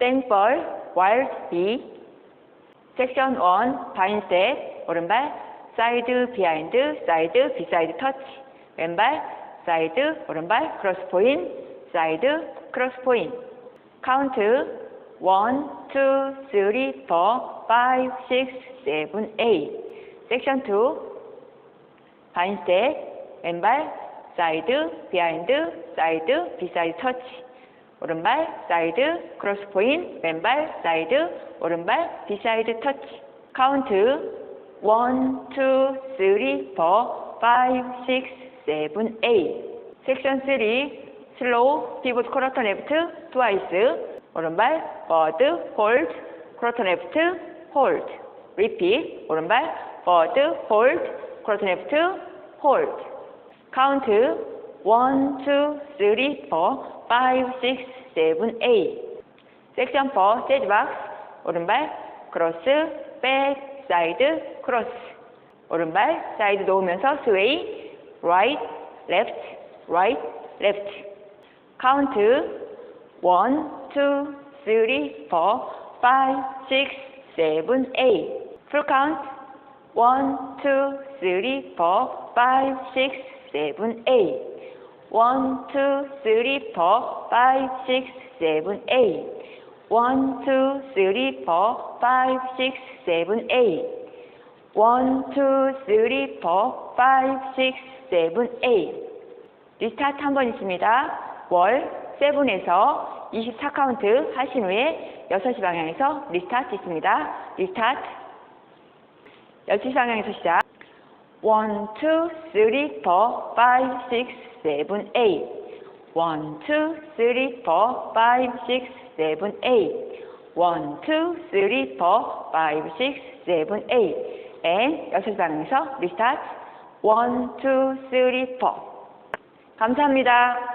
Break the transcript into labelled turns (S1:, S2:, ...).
S1: 땡벌, wild bee. 섹션 1, 바인셋, 오른발, 사이드, 비하인드, 사이드, 비사이드 터치. 왼발, 사이드, 오른발, 크로스 포인, 사이드, 크로스 포인. 카운트 1, 2, 3, 4, 5, 6, 7, 8. 섹션 2, 바인셋, 왼발, 사이드, 비하인드, 사이드, 비사이드 터치. 오른발, 사이드, 크로스 포인, 왼발, 사이드, 오른발, 비사이드 터치. 카운트 1, 2, 3, 4, 5, 6, 7, 8. 섹션 3, 슬로우, 피봇 코러터 레프트, 트와이스. 오른발, 버드, 홀드, 코러터 레프트, 홀드. 리핏, 오른발, 버드, 홀드, 코러터 레프트, 홀드. 카운트 1, 2, 3, 4, 5, 6, 7, 8. 섹션 4, 재즈 박스. 오른발, 크로스, 백, 사이드, 크로스. 오른발, 사이드 놓으면서 스웨이, right, left, right, left. 카운트 1, 2, 3, 4, 5, 6, 7, 8. 풀 카운트 1, 2, 3, 4, 5, 6, 7, 8. 1, 2, 3, 4, 5, 6, 7, 8. 1, 2, 3, 4, 5, 6, 7, 8. 1, 2, 3, 4, 5, 6, 7, 8. 리스타트 한 번 있습니다. 월, 세븐에서 24카운트 하신 후에 6시 방향에서 리스타트 있습니다. 리스타트. 12시 방향에서 시작. 1, 2, 3, 4, 5, 6, 7, 8. 1, 2, 3, 4, 5, 6, 7, 8. 1, 2, 3, 4, 5, 6, 7, 8. and 6시 방향에서 리스타트. 1, 2, 3, 4. 감사합니다.